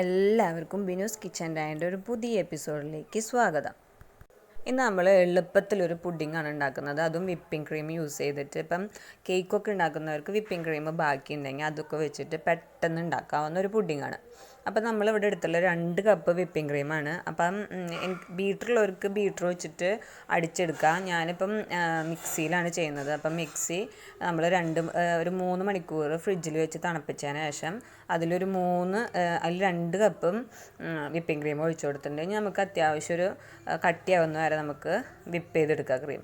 എല്ലാവർക്കും Binu's kitchen Dante ഒരു പുതിയ എപ്പിസോഡിലേക്ക് സ്വാഗതം. ഇന്ന് നമ്മൾ എളുപ്പത്തിലൊരു പുഡിങ്ങാണ് ഉണ്ടാക്കുന്നത്. അതും വിപ്പിംഗ് ക്രീം യൂസ് ചെയ്തിട്ട് ഇപ്പം കേക്കൊക്കെ ഉണ്ടാക്കുന്നവർക്ക് വിപ്പിംഗ് ക്രീം ബാക്കി ഉണ്ടെങ്കിൽ അതൊക്കെ വെച്ചിട്ട് പെട്ടെന്ന് ഉണ്ടാക്കാവുന്ന ഒരു പുഡിങ്ങാണ് അപ്പം നമ്മളിവിടെ എടുത്തുള്ള രണ്ട് കപ്പ് വിപ്പിംഗ് ക്രീമാണ്. അപ്പം ബീറ്ററുള്ളവർക്ക് ബീറ്റർ വെച്ചിട്ട് അടിച്ചെടുക്കാം. ഞാനിപ്പം മിക്സിയിലാണ് ചെയ്യുന്നത്. അപ്പം മിക്സി നമ്മൾ രണ്ട് ഒരു മൂന്ന് മണിക്കൂർ ഫ്രിഡ്ജിൽ വെച്ച് തണുപ്പിച്ചതിന് ശേഷം അതിലൊരു മൂന്ന് അതിൽ രണ്ട് കപ്പും വിപ്പിംഗ് ക്രീം ഒഴിച്ചു കൊടുത്തിട്ടുണ്ടെങ്കിൽ നമുക്ക് അത്യാവശ്യം ഒരു കട്ടിയാവുന്ന വരെ നമുക്ക് വിപ്പ് ചെയ്തെടുക്കാം ക്രീം.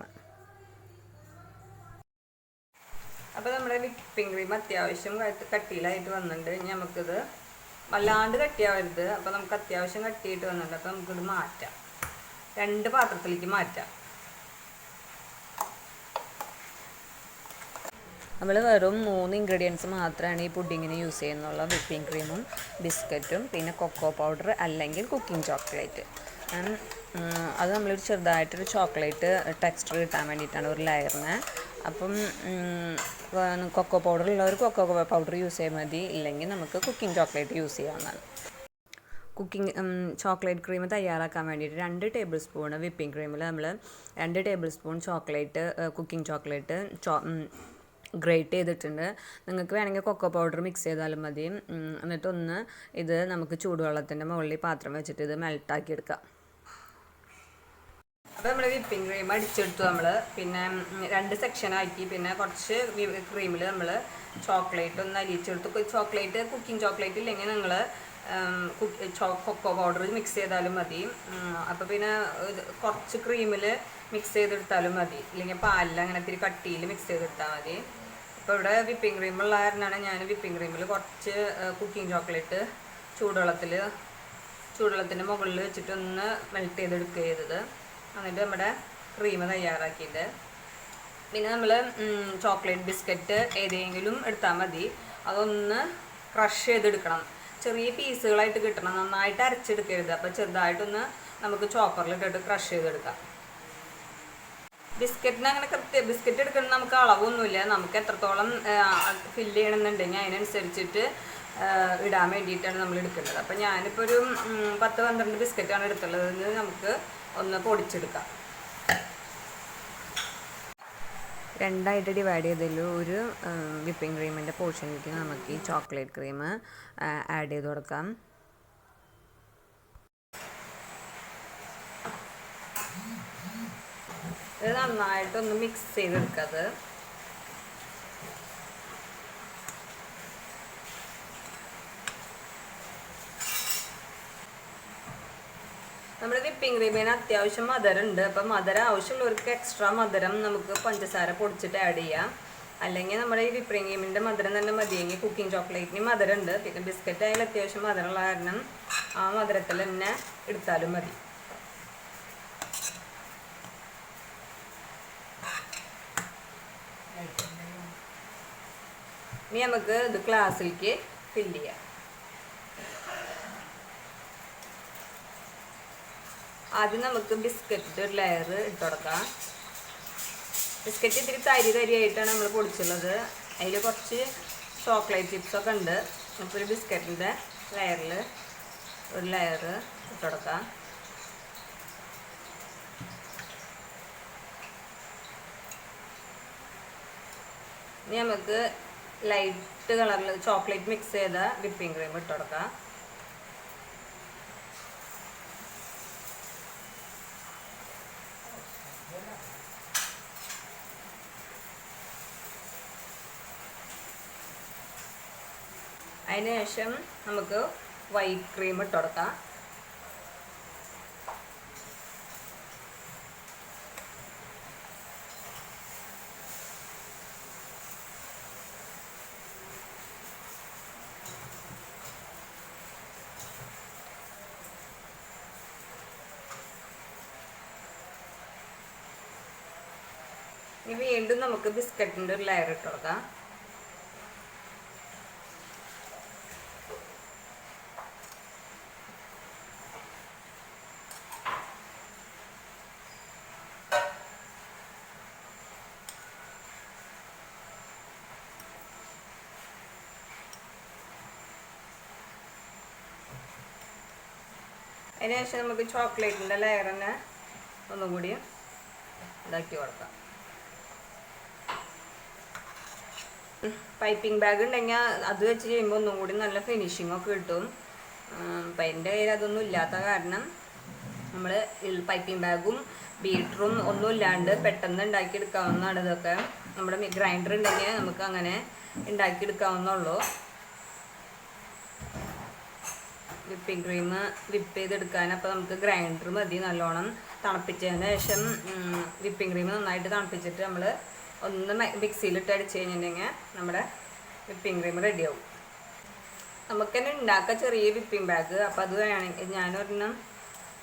അപ്പോൾ നമ്മുടെ വിപ്പിംഗ് ക്രീം അത്യാവശ്യം കട്ടിയിലായിട്ട് വന്നിട്ടുണ്ട്. നമുക്കിത് വല്ലാണ്ട് കട്ടിയാവരുത് അപ്പോൾ നമുക്ക് അത്യാവശ്യം കട്ടിയിട്ട് വന്നിട്ടുണ്ട്. അപ്പോൾ നമുക്കിത് മാറ്റാം. രണ്ട് പാത്രത്തിലേക്ക് മാറ്റാം. നമ്മൾ വെറും മൂന്ന് ഇൻഗ്രീഡിയൻസ് മാത്രമാണ് ഈ പുഡിങ്ങിന് യൂസ് ചെയ്യുന്നുള്ള വിപ്പിംഗ് ക്രീമും ബിസ്ക്കറ്റും പിന്നെ കൊക്കോ പൗഡർ അല്ലെങ്കിൽ കുക്കിംഗ് ചോക്ലേറ്റ് അത് നമ്മളൊരു ചെറുതായിട്ടൊരു ചോക്ലേറ്റ് ടെക്സ്ചർ കിട്ടാൻ വേണ്ടിയിട്ടാണ് ഒരു ലെയറിന് അപ്പം കൊക്കോ പൗഡർ ഉള്ളവർ കൊക്കോ പൗഡർ യൂസ് ചെയ്യാൻ മതി. ഇല്ലെങ്കിൽ നമുക്ക് കുക്കിംഗ് ചോക്ലേറ്റ് യൂസ് ചെയ്യാവുന്നതാണ്. കുക്കിംഗ് ചോക്ലേറ്റ് ക്രീം തയ്യാറാക്കാൻ വേണ്ടിയിട്ട് രണ്ട് ടേബിൾ സ്പൂൺ വിപ്പിംഗ് ക്രീമിൽ നമ്മൾ രണ്ട് tablespoon chocolate cooking chocolate ചോ ഗ്രേറ്റ് ചെയ്തിട്ടുണ്ട്. നിങ്ങൾക്ക് വേണമെങ്കിൽ കൊക്കോ പൗഡർ മിക്സ് ചെയ്താലും മതി. എന്നിട്ടൊന്ന് ഇത് നമുക്ക് ചൂടുവെള്ളത്തിന്റെ മുകളിൽ പാത്രം വെച്ചിട്ട് ഇത് മെൽട്ടാക്കി എടുക്കാം. അപ്പോൾ നമ്മൾ വിപ്പിംഗ് ക്രീം അടിച്ചെടുത്തു നമ്മൾ പിന്നെ രണ്ട് സെക്ഷനാക്കി പിന്നെ കുറച്ച് ക്രീമിൽ നമ്മൾ ചോക്ലേറ്റ് ഒന്ന് അലിയിച്ചെടുത്തു ചോക്ലേറ്റ് കുക്കിംഗ് ചോക്ലേറ്റ് ഇല്ലെങ്കിൽ നിങ്ങൾ കൊക്കോ പൗഡർ മിക്സ് ചെയ്താലും മതി. അപ്പോൾ പിന്നെ കുറച്ച് ക്രീമിൽ മിക്സ് ചെയ്തെടുത്താലും മതി. ഇല്ലെങ്കിൽ പാലിൽ അങ്ങനെ ഇത്തിരി കട്ടിയിൽ മിക്സ് ചെയ്തെടുത്താൽ മതി. ഇപ്പോൾ ഇവിടെ വിപ്പിംഗ് ക്രീം കാരണമാണ് ഞാൻ വിപ്പിംഗ് ക്രീമിൽ കുറച്ച് കുക്കിംഗ് ചോക്ലേറ്റ് ചൂടുവെള്ളത്തിൽ ചൂടുവെള്ളത്തിന്റെ മുകളിൽ വെച്ചിട്ടൊന്ന് മെൽറ്റ് ചെയ്തെടുക്കുക ചെയ്തത്. എന്നിട്ട് നമ്മുടെ ക്രീം തയ്യാറാക്കിയിട്ട് പിന്നെ നമ്മൾ ചോക്ലേറ്റ് ബിസ്ക്കറ്റ് ഏതെങ്കിലും എടുത്താൽ മതി. അതൊന്ന് ക്രഷ് ചെയ്തെടുക്കണം. ചെറിയ പീസുകളായിട്ട് കിട്ടണം. നന്നായിട്ട് അരച്ചെടുക്കരുത്. അപ്പോൾ ചെറുതായിട്ടൊന്ന് നമുക്ക് ചോപ്പറിലിട്ടിട്ട് ക്രഷ് ചെയ്തെടുക്കാം. ബിസ്ക്കറ്റിന് അങ്ങനെ കൃത്യ ബിസ്ക്കറ്റ് എടുക്കുന്ന നമുക്ക് അളവൊന്നുമില്ല. നമുക്ക് എത്രത്തോളം ഫില്ല് ചെയ്യണമെന്നുണ്ടെങ്കിൽ അതിനനുസരിച്ചിട്ട് ഇടാൻ വേണ്ടിയിട്ടാണ് നമ്മൾ എടുക്കേണ്ടത് അപ്പം ഞാനിപ്പോൾ ഒരു പത്ത് പന്ത്രണ്ട് ബിസ്ക്കറ്റാണ് എടുത്തുള്ളത്. നമുക്ക് ഒന്ന് പൊടിച്ചെടുക്കാം. രണ്ടായിട്ട് ഡിവൈഡ് ചെയ്തതിൽ ഒരു വിപ്പിംഗ് ക്രീമിന്റെ പോർഷനിലേക്ക് നമുക്ക് ഈ ചോക്ലേറ്റ് ക്രീം ആഡ് ചെയ്ത് കൊടുക്കാം. ഇത് നന്നായിട്ടൊന്ന് മിക്സ് ചെയ്തെടുക്കത് നമ്മുടെ വിപ്പിംഗ് അത്യാവശ്യം മധുരം ഉണ്ട് അപ്പം മധുരം ആവശ്യമുള്ളവർക്ക് എക്സ്ട്രാ മധുരം നമുക്ക് പഞ്ചസാര പൊടിച്ചിട്ട് ആഡ് ചെയ്യാം. അല്ലെങ്കിൽ നമ്മുടെ ഈ വിപ്രിങ് ക്രീമിന്റെ മധുരം തന്നെ മതിയെങ്കിൽ കുക്കിംഗ് ചോക്ലേറ്റിന് മധുരം ഉണ്ട് പിന്നെ ബിസ്ക്കറ്റ് ആയാലും അത്യാവശ്യം മധുരമുള്ള കാരണം ആ മധുരത്തിൽ തന്നെ എടുത്താലും മതി. ഇനി നമുക്ക് ഇത് ഗ്ലാസ്സിലേക്ക് ഫില്ല് ചെയ്യാം. ആദ്യം നമുക്ക് ബിസ്ക്കറ്റ് ഒരു ലെയർ ഇട്ട് കൊടുക്കാം. ബിസ്ക്കറ്റ് ഇത്തിരി തരി തരിയായിട്ടാണ് നമ്മൾ പൊടിച്ചുള്ളത്. അതിൽ കുറച്ച് ചോക്ലേറ്റ് ചിപ്സൊക്കെ ഉണ്ട്. അപ്പോൾ ഒരു ബിസ്ക്കറ്റിന്റെ ലെയറിൽ ഒരു ലെയർ ഇട്ട് ഇനി നമുക്ക് ലൈറ്റ് കളറിൽ ചോക്ലേറ്റ് മിക്സ് ചെയ്ത വിപ്പിംഗ് ക്രീം ഇട്ട് അതിന് ശേഷം നമുക്ക് വൈറ്റ് ക്രീം ഇട്ട് കൊടുക്കാം. ഇനി വീണ്ടും നമുക്ക് ബിസ്ക്കറ്റിന്റെ ഒരു ലെയർ ഇട്ട് കൊടുക്കാം. അതിന് ശേഷം നമുക്ക് ചോക്ലേറ്റിന്റെ ലെയർ തന്നെ ഒന്നും കൂടി ഇതാക്കി കൊടുക്കാം. പൈപ്പിംഗ് ബാഗ് ഉണ്ടെങ്കിൽ അത് വെച്ച് ചെയ്യുമ്പോൾ ഒന്നും കൂടി നല്ല ഫിനിഷിംഗ് ഒക്കെ കിട്ടും. അപ്പം എന്റെ കയ്യിൽ അതൊന്നും ഇല്ലാത്ത കാരണം നമ്മൾ പൈപ്പിംഗ് ബാഗും ബീറ്ററും ഒന്നും ഇല്ലാണ്ട് പെട്ടെന്ന് ഉണ്ടാക്കിയെടുക്കാവുന്നതാണ് ഇതൊക്കെ. നമ്മുടെ ഗ്രൈൻഡർ ഉണ്ടെങ്കിൽ നമുക്ക് അങ്ങനെ ഉണ്ടാക്കിയെടുക്കാവുന്നുള്ളൂ വിപ്പിംഗ് ക്രീം വിപ്പ് ചെയ്തെടുക്കാൻ അപ്പോൾ നമുക്ക് ഗ്രൈൻഡർ മതി നല്ലോണം തണുപ്പിച്ചതിന് ശേഷം വിപ്പിംഗ് ക്രീം നന്നായിട്ട് തണുപ്പിച്ചിട്ട് നമ്മൾ ഒന്ന് മിക്സിയിലിട്ട് അടിച്ച് കഴിഞ്ഞിട്ടുണ്ടെങ്കിൽ നമ്മുടെ വിപ്പിംഗ് ക്രീം റെഡിയാവും നമുക്ക് തന്നെ ഉണ്ടാക്കാം ചെറിയ വിപ്പിംഗ് ബാഗ് അപ്പോൾ അത് വേണമെങ്കിൽ ഞാനൊരെണ്ണം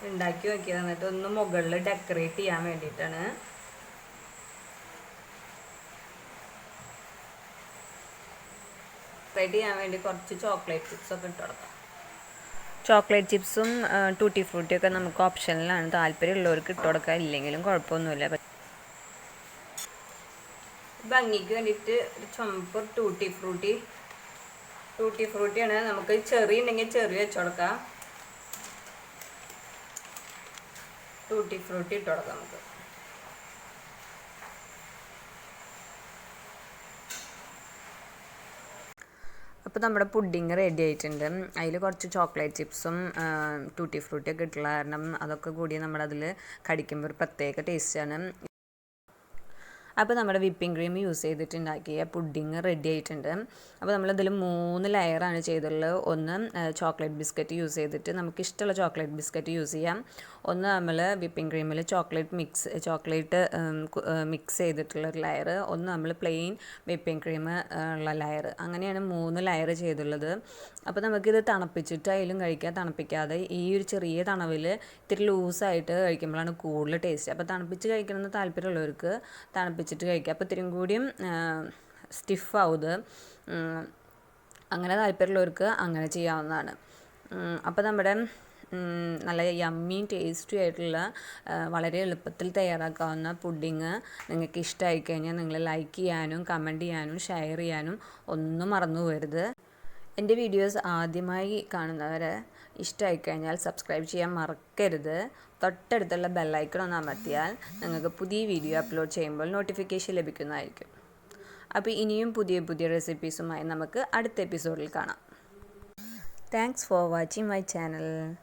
ഉണ്ടാക്കി നോക്കിയത്. എന്നിട്ട് ഒന്ന് മുകളിൽ ഡെക്കറേറ്റ് ചെയ്യാൻ വേണ്ടിയിട്ടാണ്. ഡെക്കറേറ്റ് ചെയ്യാൻ വേണ്ടി കുറച്ച് ചോക്ലേറ്റ് ചിപ്സൊക്കെ ഇട്ട് കൊടുക്കാം. ചോക്ലേറ്റ് ചിപ്സും ടൂട്ടി ഫ്രൂട്ടിയൊക്കെ നമുക്ക് ഓപ്ഷനിലാണ്. താല്പര്യമുള്ളവർക്ക് ഇട്ട് കൊടുക്കാൻ ഇല്ലെങ്കിലും കുഴപ്പമൊന്നുമില്ല. ഭംഗിക്ക് വേണ്ടിയിട്ട് ഒരു ചുമപ്പ് ടൂട്ടി ഫ്രൂട്ടി. ടൂട്ടി ഫ്രൂട്ടിയാണ്. നമുക്ക് ചെറിയ ഉണ്ടെങ്കിൽ ചെറിയ വെച്ച് കൊടുക്കാം. ടൂട്ടി ഫ്രൂട്ടി ഇട്ട് കൊടുക്കാം നമുക്ക്. അപ്പോൾ നമ്മുടെ പുഡിങ് റെഡി ആയിട്ടുണ്ട്. അതിൽ കുറച്ച് ചോക്ലേറ്റ് ചിപ്സും ടൂട്ടി ഫ്രൂട്ടിയൊക്കെ ഇട്ടുള്ള കാരണം അതൊക്കെ കൂടി നമ്മളതിൽ കടിക്കുമ്പോൾ ഒരു പ്രത്യേക ടേസ്റ്റാണ് അപ്പോൾ നമ്മുടെ വിപ്പിംഗ് ക്രീം യൂസ് ചെയ്തിട്ടുണ്ടാക്കിയ പുഡിങ് റെഡി ആയിട്ടുണ്ട്. അപ്പോൾ നമ്മളിതിൽ മൂന്ന് ലെയറാണ് ചെയ്തിട്ടുള്ളത് ഒന്ന് ചോക്ലേറ്റ് ബിസ്ക്കറ്റ് യൂസ് ചെയ്തിട്ട് നമുക്ക് ഇഷ്ടമുള്ള ചോക്ലേറ്റ് ബിസ്ക്കറ്റ് യൂസ് ചെയ്യാം. ഒന്ന് നമ്മൾ വിപ്പിംഗ് ക്രീമിൽ ചോക്ലേറ്റ് മിക്സ് ചോക്ലേറ്റ് മിക്സ് ചെയ്തിട്ടുള്ള ഒരു ലെയർ. ഒന്ന് നമ്മൾ പ്ലെയിൻ വിപ്പിംഗ് ക്രീം ഉള്ള ലെയർ. അങ്ങനെയാണ് മൂന്ന് ലെയർ ചെയ്തുള്ളത്. അപ്പോൾ നമുക്കിത് തണുപ്പിച്ചിട്ട് അതിലും കഴിക്കാം. തണുപ്പിക്കാതെ ഈ ഒരു ചെറിയ തണവിൽ ഇത്തിരി ലൂസായിട്ട് കഴിക്കുമ്പോഴാണ് കൂടുതൽ ടേസ്റ്റ്. അപ്പോൾ തണുപ്പിച്ച് കഴിക്കണമെന്ന് താല്പര്യമുള്ളവർക്ക് തണുപ്പിച്ചിട്ട് കഴിക്കുക. അപ്പോൾ ഇത്തിരി കൂടിയും സ്റ്റിഫാവും അങ്ങനെ താല്പര്യമുള്ളവർക്ക് അങ്ങനെ ചെയ്യാവുന്നതാണ്. അപ്പോൾ നമ്മുടെ നല്ല യമ്മി ടേസ്റ്റി ആയിട്ടുള്ള വളരെ എളുപ്പത്തിൽ തയ്യാറാക്കാവുന്ന പുഡിങ് നിങ്ങൾക്ക് ഇഷ്ടമായി കഴിഞ്ഞാൽ നിങ്ങൾ ലൈക്ക് ചെയ്യാനും കമന്റ് ചെയ്യാനും ഷെയർ ചെയ്യാനും ഒന്നും മറന്നു പോകരുത്. എന്റെ വീഡിയോസ് ആദ്യമായി കാണുന്നവർ ഇഷ്ടമായി കഴിഞ്ഞാൽ സബ്സ്ക്രൈബ് ചെയ്യാൻ മറക്കരുത്. തൊട്ടടുത്തുള്ള ബെല്ലൈക്കൺ ഒന്ന് അമർത്തിയാൽ നിങ്ങൾക്ക് പുതിയ വീഡിയോ അപ്ലോഡ് ചെയ്യുമ്പോൾ നോട്ടിഫിക്കേഷൻ ലഭിക്കുന്നതായിരിക്കും. അപ്പോൾ ഇനിയും പുതിയ പുതിയ റെസിപ്പീസുമായി നമുക്ക് അടുത്ത എപ്പിസോഡിൽ കാണാം. Thanks for watching my channel